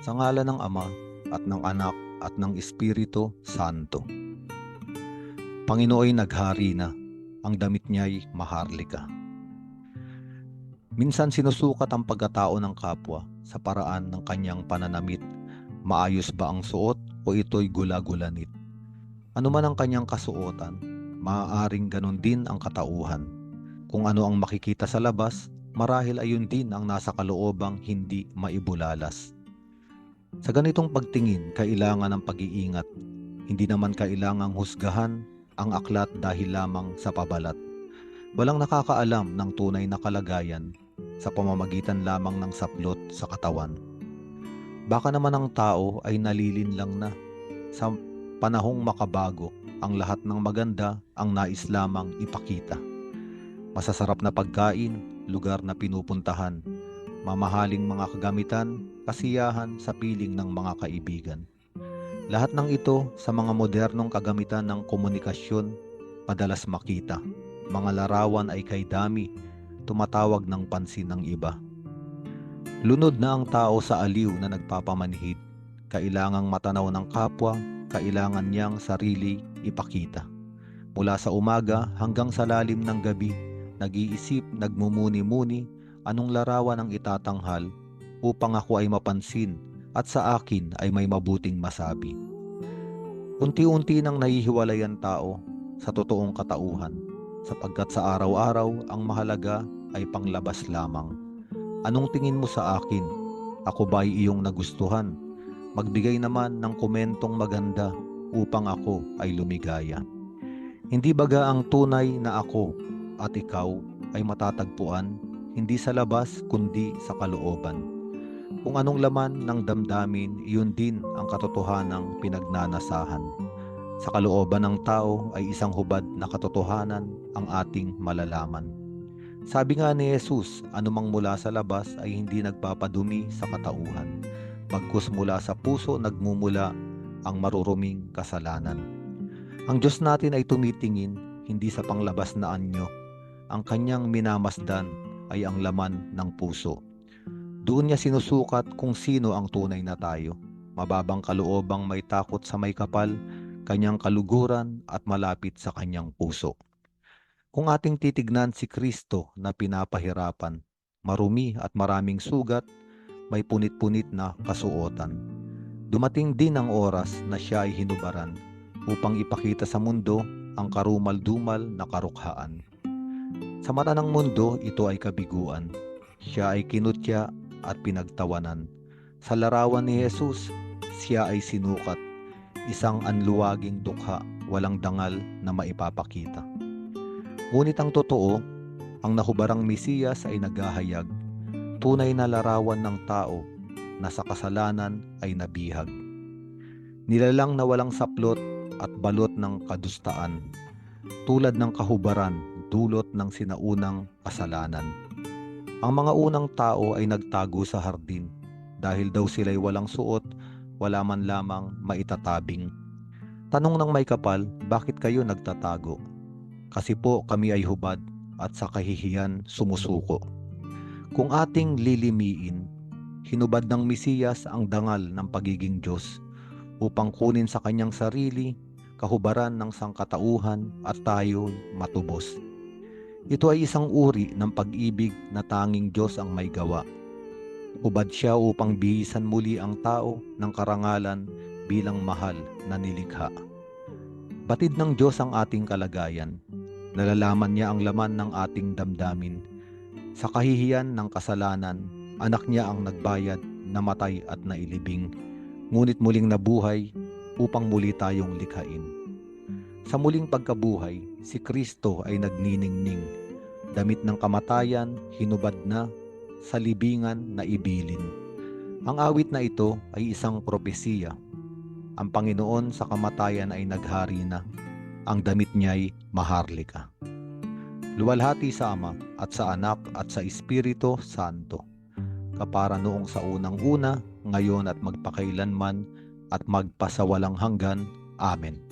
Sa ngala ng Ama at ng Anak at ng Espiritu Santo. Panginooy naghari na, ang damit niya'y maharlika. Minsan sinusukat ang pagkatao ng kapwa sa paraan ng kanyang pananamit. Maayos ba ang suot o ito'y gula-gulanit? Ano man ang kanyang kasuotan, maaaring ganon din ang katauhan. Kung ano ang makikita sa labas, marahil ayun din ang nasa kaloobang hindi maibulalas. Sa ganitong pagtingin, kailangan ng pag-iingat. Hindi naman kailangang husgahan ang aklat dahil lamang sa pabalat. Walang nakakaalam ng tunay na kalagayan sa pamamagitan lamang ng saplot sa katawan. Baka naman ang tao ay nalilin lang na sa panahong makabago ang lahat ng maganda ang nais lamang ipakita. Masasarap na pagkain, lugar na pinupuntahan, mamahaling mga kagamitan, kasiyahan sa piling ng mga kaibigan. Lahat ng ito sa mga modernong kagamitan ng komunikasyon madalas makita. Mga larawan ay kay dami, tumatawag ng pansin ng iba. Lunod na ang tao sa aliw na nagpapamanhid. Kailangang matanaw ng kapwa, kailangan niyang sarili ipakita. Mula sa umaga hanggang sa lalim ng gabi, nag-iisip, nagmumuni-muni, anong larawan ang itatanghal upang ako ay mapansin at sa akin ay may mabuting masabi. Unti-unti nang nahihiwalay ang tao sa totoong katauhan sapagkat sa araw-araw ang mahalaga ay panglabas lamang. Anong tingin mo sa akin? Ako ba ay iyong nagustuhan? Magbigay naman ng komentong maganda upang ako ay lumigaya. Hindi baga ang tunay na ako at ikaw ay matatagpuan hindi sa labas kundi sa kalooban. Kung anong laman ng damdamin, iyon din ang katotohanang pinagnanasahan. Sa kalooban ng tao ay isang hubad na katotohanan ang ating malalaman. Sabi nga ni Jesus, anumang mula sa labas ay hindi nagpapadumi sa katauhan. Bagkus mula sa puso nagmumula ang maruruming kasalanan. Ang Diyos natin ay tumitingin hindi sa panglabas na anyo. Ang kanyang minamasdan ay ang laman ng puso. Doon niya sinusukat kung sino ang tunay na tayo. Mababang kaloobang may takot sa may kapal, kanyang kaluguran at malapit sa kanyang puso. Kung ating titignan si Kristo na pinapahirapan, marumi at maraming sugat, may punit-punit na kasuotan. Dumating din ang oras na siya ay hinubaran upang ipakita sa mundo ang karumal-dumal na karukhaan. Sa mata ng mundo, ito ay kabiguan. Siya ay kinutya at pinagtawanan. Sa larawan ni Jesus, siya ay sinukat, isang anluwaging dukha, walang dangal na maipapakita. Ngunit ang totoo, ang nahubarang Mesiyas ay naghahayag, tunay na larawan ng tao na sa kasalanan ay nabihag. Nilalang na walang saplot at balot ng kadustaan, tulad ng kahubaran dulot ng sinaunang kasalanan. Ang mga unang tao ay nagtago sa hardin dahil daw sila'y walang suot, wala man lamang maitatabing. Tanong ng may kapal, bakit kayo nagtatago? Kasi po kami ay hubad at sa kahihiyan sumusuko. Kung ating lilimiin, hinubad ng Mesiyas ang dangal ng pagiging Diyos upang kunin sa kanyang sarili kahubaran ng sangkatauhan at tayo matubos. Ito ay isang uri ng pag-ibig na tanging Diyos ang may gawa. Hubad siya upang bihisan muli ang tao ng karangalan bilang mahal na nilikha. Batid ng Diyos ang ating kalagayan. Nalalaman niya ang laman ng ating damdamin. Sa kahihiyan ng kasalanan, anak niya ang nagbayad, namatay at nailibing. Ngunit muling nabuhay upang muli tayong likhain. Sa muling pagkabuhay, si Kristo ay nagniningning. Damit ng kamatayan, hinubad na, sa libingan na ibilin. Ang awit na ito ay isang propesiya. Ang Panginoon sa kamatayan ay naghari na. Ang damit niya'y maharlika. Luwalhati sa Ama at sa Anak at sa Espiritu Santo. Kapara noong sa unang una, ngayon at magpakailanman at magpasawalang hanggan. Amen.